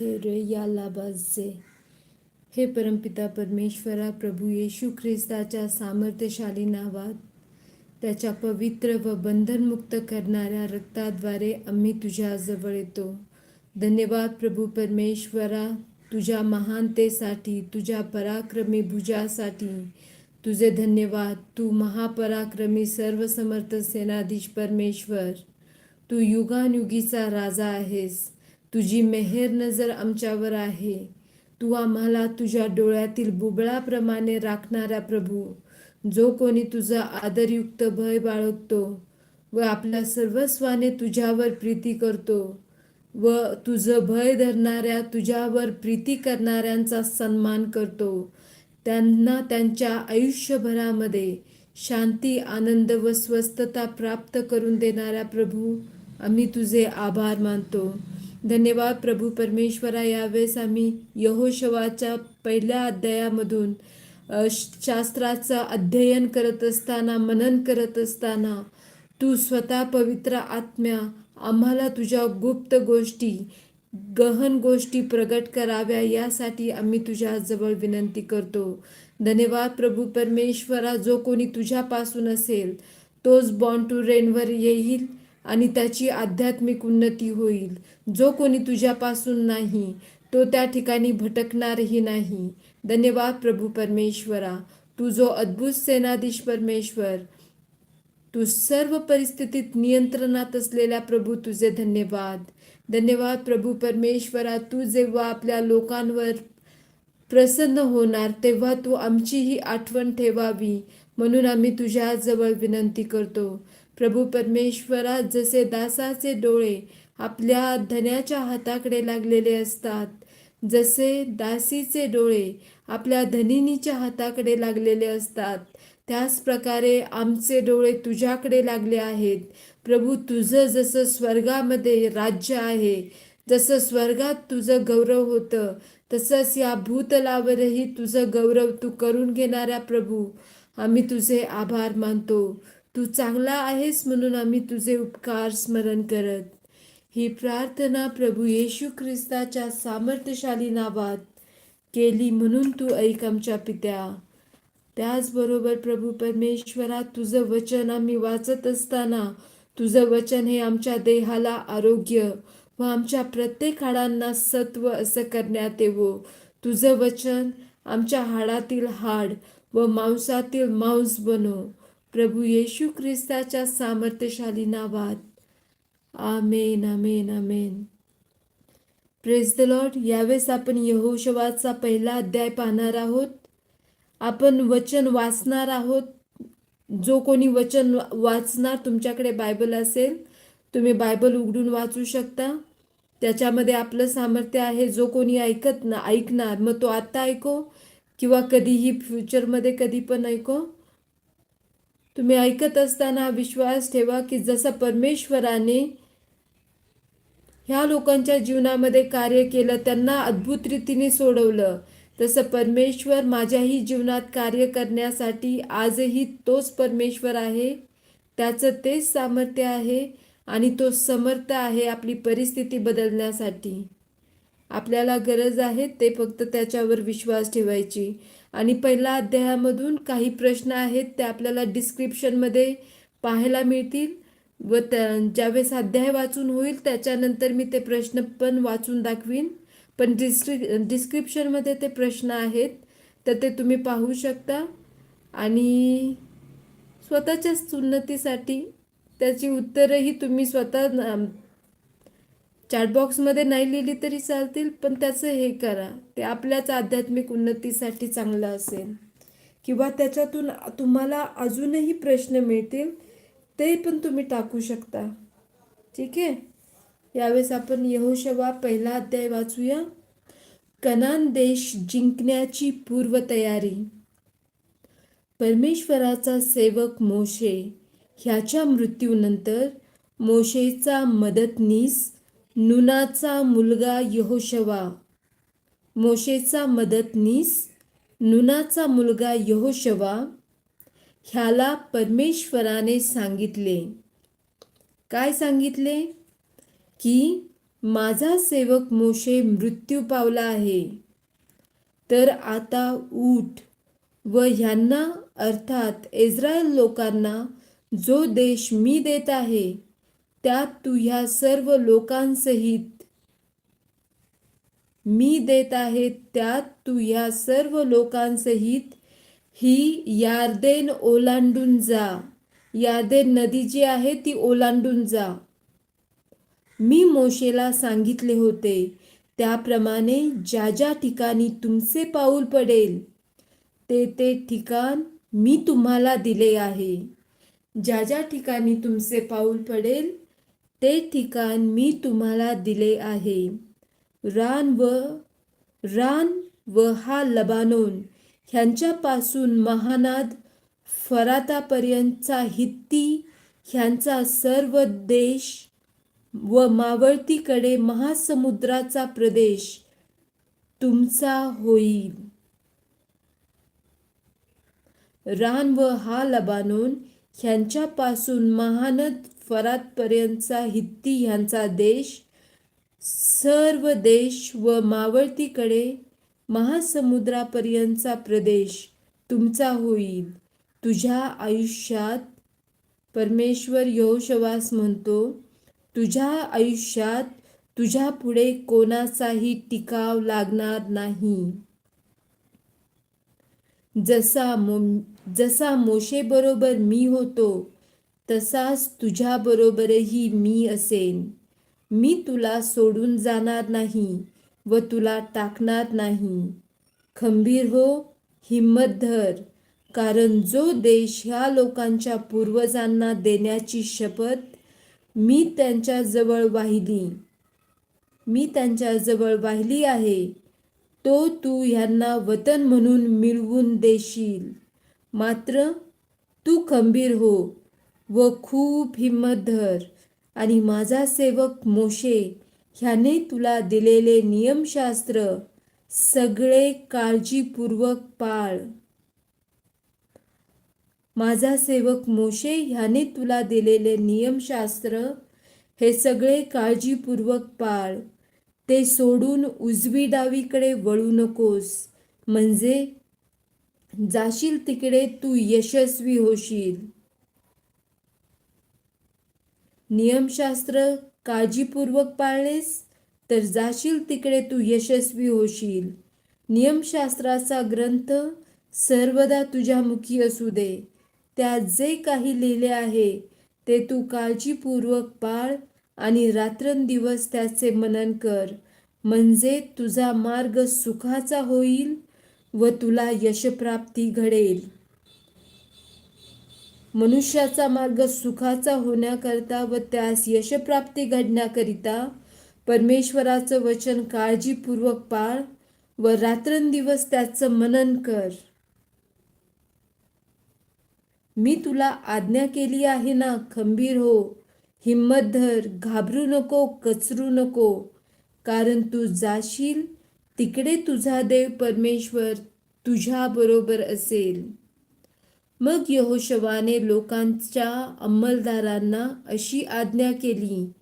यालाबाचे हे परमपिता परमेश्वरा प्रभू येशू ख्रिस्ताच्या सामर्थ्यशाली नावात त्याच्या पवित्र व बंधनमुक्त करणाऱ्या रक्ताद्वारे आम्ही तुझ्याजवळ येतो धन्यवाद प्रभू परमेश्वरा तुझ्या महानतेसाठी तुझ्या पराक्रमी भुजासाठी तुझे धन्यवाद तू महापराक्रमी सर्वसमर्थ सेनाधीश परमेश्वर तू युगानुगीचा राजा आहेस तुझी मेहेर नजर आमच्यावर आहे. तू आम्हाला तुझ्या डोळ्यातील बुबळाप्रमाणे राखणारा प्रभू. जो कोणी तुझा आदरयुक्त भय बाळगतो व आपल्या सर्वस्वाने तुझ्यावर प्रीती करतो व तुझं भय धरणाऱ्या तुझ्यावर प्रीती करणाऱ्यांचा सन्मान करतो. त्यांना त्यांच्या आयुष्यभरामध्ये शांती आनंद व स्वस्थता प्राप्त करून देणाऱ्या प्रभू आम्ही तुझे आभार मानतो. धन्यवाद प्रभू परमेश्वरा यावेळेस आम्ही यहोशवाच्या पहिल्या अध्यायामधून शास्त्राचं अध्ययन करत असताना मनन करत असताना तू स्वतः पवित्र आत्म्या आम्हाला तुझ्या गुप्त गोष्टी गहन गोष्टी प्रगट कराव्या यासाठी आम्ही तुझ्याजवळ विनंती करतो. धन्यवाद प्रभू परमेश्वरा जो कोणी तुझ्यापासून असेल तोच बॉन्ड टू रेनवर येईल. आणि त्याची आध्यात्मिक उन्नती होईल. जो कोणी तुझ्यापासून नाही तो त्या ठिकाणी भटकणारही नाही. धन्यवाद प्रभू परमेश्वरा. तू जो अद्भुत सेनाधीश परमेश्वर तू सर्व परिस्थितीत नियंत्रणात असलेल्या प्रभू तुझे धन्यवाद. धन्यवाद प्रभू परमेश्वरा तू जेव्हा आपल्या लोकांवर प्रसन्न होणार तेव्हा तू आमचीही आठवण ठेवावी म्हणून आम्ही तुझ्याजवळ विनंती करतो. प्रभू परमेश्वरा जसे दासाचे डोळे आपल्या धन्याच्या हाताकडे लागलेले असतात जसे दासीचे डोळे आपल्या धनिनीच्या हाताकडे लागलेले असतात त्याच प्रकारे आमचे डोळे तुझ्याकडे लागले आहेत. प्रभू तुझं जसं स्वर्गामध्ये राज्य आहे जसं स्वर्गात तुझं गौरव होतं तसंच या भूतलावरही तुझं गौरव तू करून घेणाऱ्या प्रभू आम्ही तुझे आभार मानतो. तू चांगला आहेस म्हणून आम्ही तुझे उपकार स्मरण करत. ही प्रार्थना प्रभू येशू ख्रिस्ताच्या सामर्थ्यशाली नावात केली म्हणून तू ऐक आमच्या पित्या. त्याचबरोबर प्रभू परमेश्वरा तुझं वचन आम्ही वाचत असताना तुझं वचन हे आमच्या देहाला आरोग्य व आमच्या प्रत्येक हाडांना सत्व असं करण्यात येवो. तुझं वचन आमच्या हाडातील हाड व मांसातील मांस बनो. प्रभू येशू ख्रिस्ताच्या सामर्थ्यशाली नावात. Amen amen amen. Praise the Lord यावेळेस आपण यहोशवाचा पहिला अध्याय पाहणार आहोत. आपण वचन वाचणार आहोत. जो कोणी वचन वाचणार तुमच्याकडे बायबल असेल तुम्ही बायबल उघडून वाचू शकता. त्याच्यामध्ये आपलं सामर्थ्य आहे जो कोणी ऐकत ना ऐकणार मग तो आत्ता ऐको किंवा कधीही फ्युचरमध्ये कधी पण ऐको. तुम्ही ऐकत असताना विश्वास ठेवा की जसं परमेश्वराने ह्या लोकांच्या जीवनामध्ये कार्य केलं त्यांना अद्भुत रीतीने सोडवलं तसं परमेश्वर माझ्याही जीवनात कार्य करण्यासाठी आजही तोच परमेश्वर आहे. त्याचं तेच सामर्थ्य आहे आणि तो समर्थ आहे आपली परिस्थिती बदलण्यासाठी. आपल्याला गरज आहे ते फक्त त्याच्यावर विश्वास ठेवायची. आणि पहिल्या अध्यायामधून काही प्रश्न आहेत ते आपल्याला डिस्क्रिप्शनमध्ये पाहायला मिळतील. व त्या ज्यावेळेस अध्याय वाचून होईल त्याच्यानंतर मी ते प्रश्न पण वाचून दाखवीन. पण डिस्क्रि डिस्क्रिप्शनमध्ये ते प्रश्न आहेत तर ते तुम्ही पाहू शकता. आणि स्वतःच्याच उन्नतीसाठी त्याची उत्तरंही तुम्ही स्वतः चॅटबॉक्समध्ये नाही लिहिली तरी चालतील पण त्याचं हे करा. ते आपल्याच आध्यात्मिक उन्नतीसाठी चांगलं असेल. किंवा त्याच्यातून तुम्हाला अजूनही प्रश्न मिळतील ते पण तुम्ही टाकू शकता. ठीक आहे? यावेळेस आपण यहोशवा पहिला अध्याय वाचूया. कनान देश जिंकण्याची पूर्वतयारी. परमेश्वराचा सेवक मोशे. ह्याच्या मृत्यूनंतर मोशेचा मदतनीस नुनाचा मुलगा यहोशवा. मोशेचा मदतनीस नुनाचा मुलगा यहोशवा ह्याला परमेश्वराने सांगितले. काय सांगितले? की माझा सेवक मोशे मृत्यू पावला आहे. तर आता उठ व ह्यांना अर्थात इस्रायल लोकांना जो देश मी देत आहे त्यात तू ह्या सर्व लोकांसहित मी देत आहे त्यात तू ह्या सर्व लोकांसहित ही यार्देन ओलांडून जा. यार्देन नदी जी आहे ती ओलांडून जा. मी मोशेला सांगितले होते त्याप्रमाणे ज्या ज्या ठिकाणी तुमचे पाऊल पडेल ते ते ठिकाण मी तुम्हाला दिले आहे. ज्या ज्या ठिकाणी तुमचे पाऊल पडेल ते ठिकाण मी तुम्हाला दिले आहे. रान व रान व हा लबानोन ह्यांच्यापासून महानाद फरातापर्यंतचा हित्ती ह्यांचा सर्व देश व मावळतीकडे महासमुद्राचा प्रदेश तुमचा होईल. रान व हा लबानोन ह्यांच्यापासून महानद फरातपर्यंतचा हित्ती ह्यांचा देश सर्व देश व मावळतीकडे महासमुद्रापर्यंतचा प्रदेश तुमचा होईल. तुझ्या आयुष्यात परमेश्वर यहोशवास म्हणतो तुझ्या आयुष्यात तुझ्या पुढे कोणाचाही टिकाव लागणार नाही. जसा मो जसा मोशेबरोबर मी होतो तसाच तुझ्याबरोबरही मी असेन. मी तुला सोडून जाणार नाही व तुला टाकणार नाही. खंबीर हो हिम्मत धर कारण जो देश ह्या लोकांच्या पूर्वजांना देण्याची शपथ मी त्यांच्याजवळ वाहिली. मी त्यांच्याजवळ वाहिली आहे. तो तू ह्यांना वतन म्हणून मिळवून देशील. मात्र तू खंबीर हो व खूप हिम्मतधर धर. आणि माझा सेवक मोशे ह्याने तुला दिलेले नियमशास्त्र सगळे काळजीपूर्वक पाळ. माझा सेवक मोशे ह्याने तुला दिलेले नियमशास्त्र हे सगळे काळजीपूर्वक पाळ. ते सोडून उजवी डावीकडे वळू नकोस. म्हणजे जाशील तिकडे तू यशस्वी होशील. नियमशास्त्र काळजीपूर्वक पाळलेस तर जाशील तिकडे तू यशस्वी होशील. नियमशास्त्राचा ग्रंथ सर्वदा तुझ्या मुखी असू दे. त्यात जे काही लिहिले आहे ते तू काळजीपूर्वक पाळ आणि रात्रंदिवस त्याचे मनन कर. म्हणजे तुझा मार्ग सुखाचा होईल व तुला यशप्राप्ती घडेल. मनुष्याचा मार्ग सुखाचा होण्याकरता व त्यास यशप्राप्ती घडण्याकरिता परमेश्वराचं वचन काळजीपूर्वक पाळ व रात्रंदिवस त्याचं मनन कर. मी तुला आज्ञा केली आहे ना खंबीर हो. हिम्मत धर घाबरू नको कचरू नको. कारण तू जाशील तिकडे तुझा देव परमेश्वर तुझ्या बरोबर असेल. मग यहोशवाने लोकांच्या अंमलदारांना अशी आज्ञा केली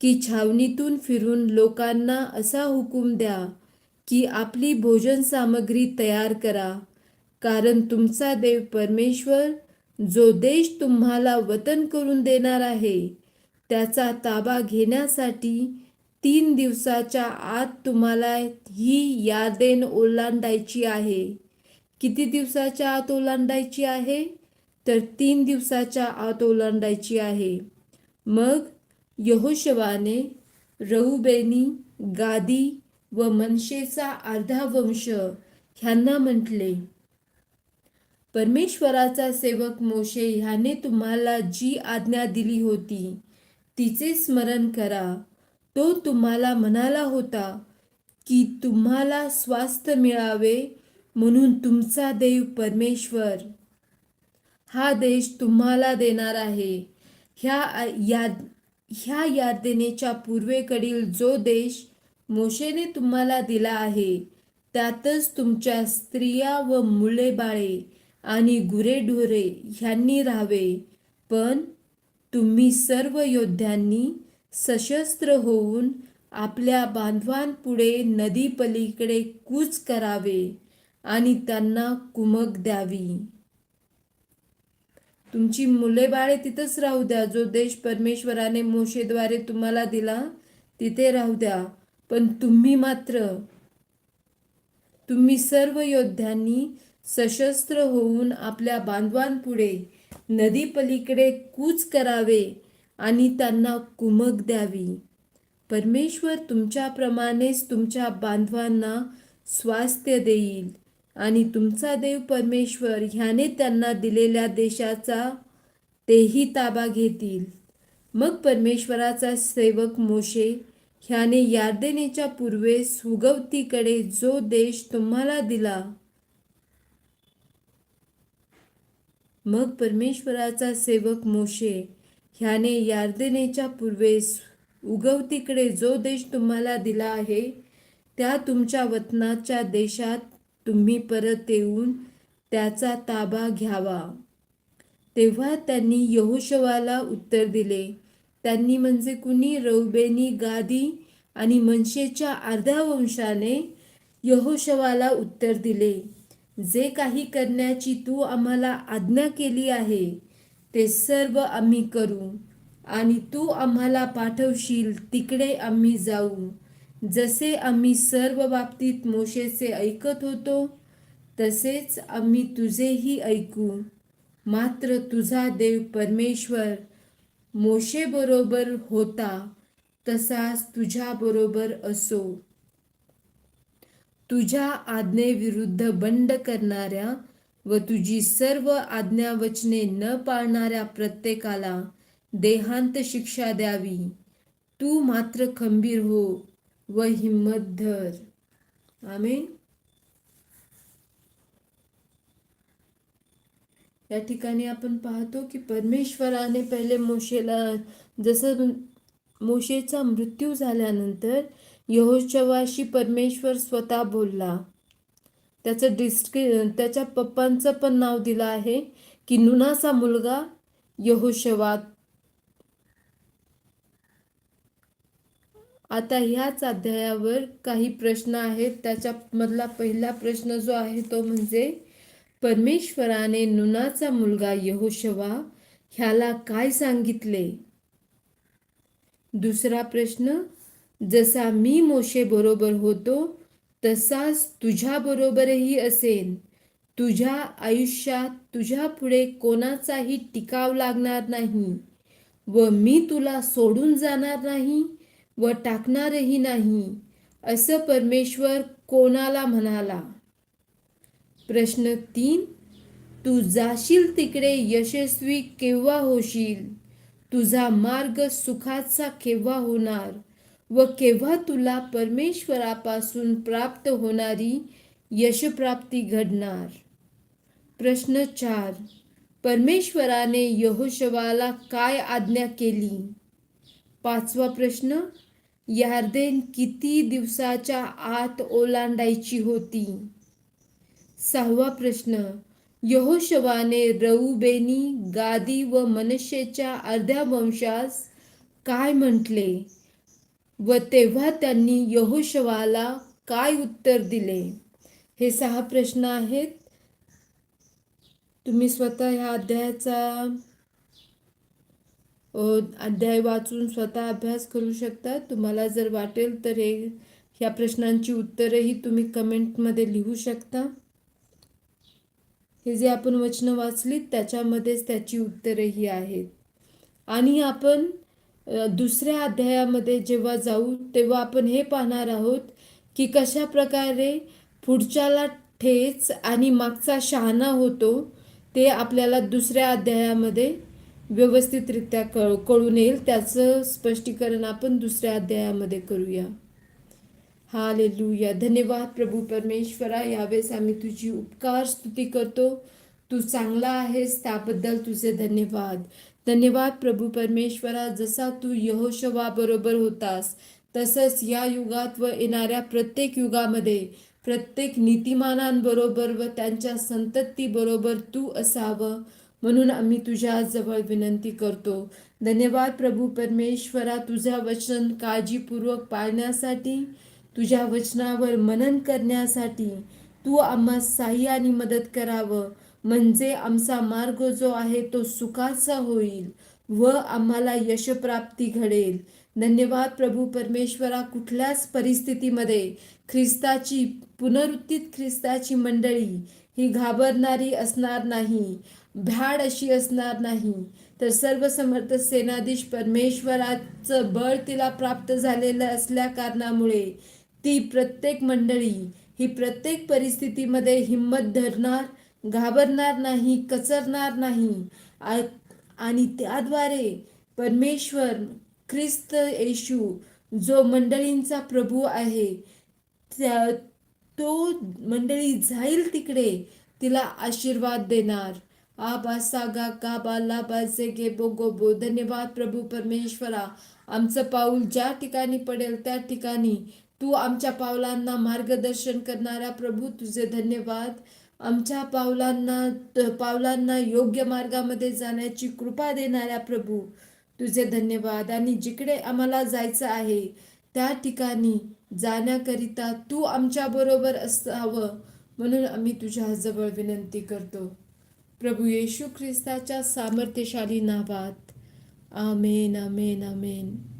की छावणीतून फिरून लोकांना असा हुकूम द्या की आपली भोजन सामग्री तयार करा कारण तुमचा देव परमेश्वर जो देश तुम्हाला वतन करून देणार आहे त्याचा ताबा घेण्यासाठी तीन दिवसाच्या आत तुम्हाला ही यादेन ओलांडायची आहे. किती दिवसाच्या आत ओलांडायची आहे? तर तीन दिवसाच्या आत ओलांडायची आहे. मग यहोशवाने रहुबेनी गादी व मनशेचा अर्धा वंश ह्यांना म्हटले परमेश्वराचा सेवक मोशे ह्याने तुम्हाला जी आज्ञा दिली होती तिचे स्मरण करा. तो तुम्हाला म्हणाला होता की तुम्हाला स्वास्थ्य मिळावे म्हणून तुमचा देव परमेश्वर. हा देश तुम्हाला देणार आहे. ह्या याद ह्या यादनेच्या पूर्वेकडील जो देश मोशेने तुम्हाला दिला आहे त्यातच तुमच्या स्त्रिया व मुले बाळे आणि गुरेढोरे ह्यांनी राहावे. पण तुम्ही सर्व योद्ध्यांनी सशस्त्र होऊन आपल्या बांधवांपुढे नदी पलीकडे कूच करावे. आणि त्यांना कुमक द्यावी. तुमची मुले बाळे तिथंच राहू द्या. जो देश परमेश्वराने मोशेद्वारे तुम्हाला दिला तिथे राहू द्या. पण तुम्ही मात्र तुम्ही सर्व योद्ध्यांनी सशस्त्र होऊन आपल्या बांधवांपुढे नदी पलीकडे कूच करावे आणि त्यांना कुमक द्यावी. परमेश्वर तुमच्याप्रमाणेच तुमच्या बांधवांना स्वास्थ्य देईल. आणि तुमचा देव परमेश्वर ह्याने त्यांना दिलेल्या देशाचा तेही ताबा घेतील. मग परमेश्वराचा सेवक मोशे ह्याने यार्देनेच्या पूर्वेस हुगवतीकडे जो देश तुम्हाला दिला मग परमेश्वराचा सेवक मोशे ह्याने यार्देनेच्या पूर्वेस उगवतीकडे जो देश तुम्हाला दिला आहे त्या तुमच्या वतनाच्या देशात तुम्ही परत येऊन त्याचा ताबा घ्यावा. तेव्हा त्यांनी यहोशवाला उत्तर दिले. त्यांनी म्हणजे कुणी? रौबेनी गादी आणि मनशेच्या अर्ध्या वंशाने यहोशवाला उत्तर दिले. जे काही करण्याची तू आम्हाला आज्ञा केली आहे ते सर्व आम्ही करू. आणि तू आम्हाला पाठवशील तिकडे आम्ही जाऊ. जसे आम्ही सर्व बाबतीत मोशेचे ऐकत होतो तसेच आम्ही तुझेही ऐकू. मात्र तुझा देव परमेश्वर मोशेबरोबर होता तसाच तुझ्याबरोबर असो. तुझ्या आज्ञेविरुद्ध बंड करणाऱ्या व तुझी सर्व आज्ञावचने न पाळणाऱ्या प्रत्येकाला देहांत शिक्षा द्यावी. तू मात्र खंबीर हो. व हिंमत धर आमेन. या ठिकाणी आपण पाहतो की परमेश्वराने पहिले मोशेला जसं मोशेचा मृत्यू झाल्यानंतर यहोशवाशी परमेश्वर स्वतः बोलला. त्याचं डिस्क्रि त्याच्या पप्पांचं पण नाव दिलं आहे की नुनाचा मुलगा यहोशवा आता ह्याच अध्यायावर काही प्रश्न आहेत. त्याच्यामधला पहिला प्रश्न जो आहे तो म्हणजे परमेश्वराने नुनाचा मुलगा यहोशवा ह्याला काय सांगितले? दुसरा प्रश्न जसा मी मोशे बरोबर होतो तसाच तुझ्या बरोबरही तुझ्या आयुष्यात तुझ्या पुढे कोणाचाही टिकाव लागणार नाही व मी तुला सोडून जाणार नाही. व टाकणारही नाही असं परमेश्वर कोणाला म्हणाला? प्रश्न तीन तू जाशील तिकडे यशस्वी केव्हा होशील? तुझा मार्ग सुखाचा केव्हा होणार? व केव्हा तुला परमेश्वरापासून प्राप्त होणारी यशप्राप्ती घडणार? प्रश्न चार परमेश्वराने यहोशवाला काय आज्ञा केली? पाचवा प्रश्न यार्देन किती दिवसाच्या आत ओलांडायची होती? सहावा प्रश्न यहोशवाने रऊबेनी गादी व मनशेच्या अर्ध्या वंशास काय म्हटले व तेव्हा त्यांनी यहोशवाला काय उत्तर दिले? हे सहा प्रश्न आहेत. तुम्ही स्वतः ह्या अध्यायाचा अध्याय वाचून स्वतः अभ्यास करू शकता. तुम्हाला जर वाटेल तर हे ह्या प्रश्नांची उत्तरंही तुम्ही कमेंटमध्ये लिहू शकता. हे जे आपण वचनं वाचलीत त्याच्यामध्येच त्याची उत्तरंही आहेत. आणि आपण दुसऱ्या अध्यायामध्ये जेव्हा जाऊ तेव्हा आपण हे पाहणार आहोत की कशा प्रकारे पुढच्याला ठेच आणि मागचा शहाणा होतो ते आपल्याला दुसऱ्या अध्यायामध्ये व्यवस्थितरित्या कळ कळून येईल. त्याचं स्पष्टीकरण आपण दुसऱ्या अध्यायामध्ये करूया. हा लेलूया धन्यवाद प्रभू परमेश्वरा. यावेळेस आम्ही तुझी उपकार स्तुती करतो. तू चांगला आहेस त्याबद्दल तुझे धन्यवाद. धन्यवाद प्रभू परमेश्वरा. जसा तू यहोशवाबरोबर होतास तसंच या युगात व येणाऱ्या प्रत्येक युगामध्ये प्रत्येक नीतिमानांबरोबर व त्यांच्या संततीबरोबर तू असावं. म्हणून आम्ही तुझ्या जवळ विनंती करतो. धन्यवाद प्रभू परमेश्वरा तुझ्या वचन काळजीपूर्वक पाळण्यासाठी तुझ्या वचनावर मनन करण्यासाठी. तू आम्हा साह्याने आणि मदत करावं. म्हणजे आमचा मार्ग जो आहे तो सुखाचा होईल व आम्हाला यशप्राप्ती घडेल. धन्यवाद प्रभू परमेश्वरा कुठल्याच परिस्थितीमध्ये ख्रिस्ताची पुनरुत्थित ख्रिस्ताची मंडळी ही घाबरणारी असणार नाही. भ्याड अशी असणार नाही. तर सर्व समर्थ सेनाधीश परमेश्वराचं बळ तिला प्राप्त झालेलं असल्या कारणामुळे ती प्रत्येक मंडळी ही प्रत्येक परिस्थितीमध्ये हिंमत धरणार घाबरणार नाही कचरणार नाही. आ- आणि त्याद्वारे परमेश्वर ख्रिस्त येशू जो मंडळींचा प्रभू आहे त्या तो मंडळी जाईल तिकडे तिला आशीर्वाद देणार. आबा सागा का लाबा जे बो गो बो धन्यवाद प्रभू परमेश्वरा. आमचं पाऊल ज्या ठिकाणी पडेल त्या ठिकाणी. तू आमच्या पावलांना मार्गदर्शन करणारा प्रभू तुझे धन्यवाद. आमच्या पावलांना त- पावलांना योग्य मार्गामध्ये जाण्याची कृपा देणाऱ्या प्रभू तुझे धन्यवाद. आणि जिकडे आम्हाला जायचं आहे त्या ठिकाणी जाण्याकरिता तू आमच्याबरोबर असावं. म्हणून आम्ही तुझ्या जवळ विनंती करतो. प्रभू येशू ख्रिस्ताच्या सामर्थ्यशाली नावात. आमेन आमेन आमेन.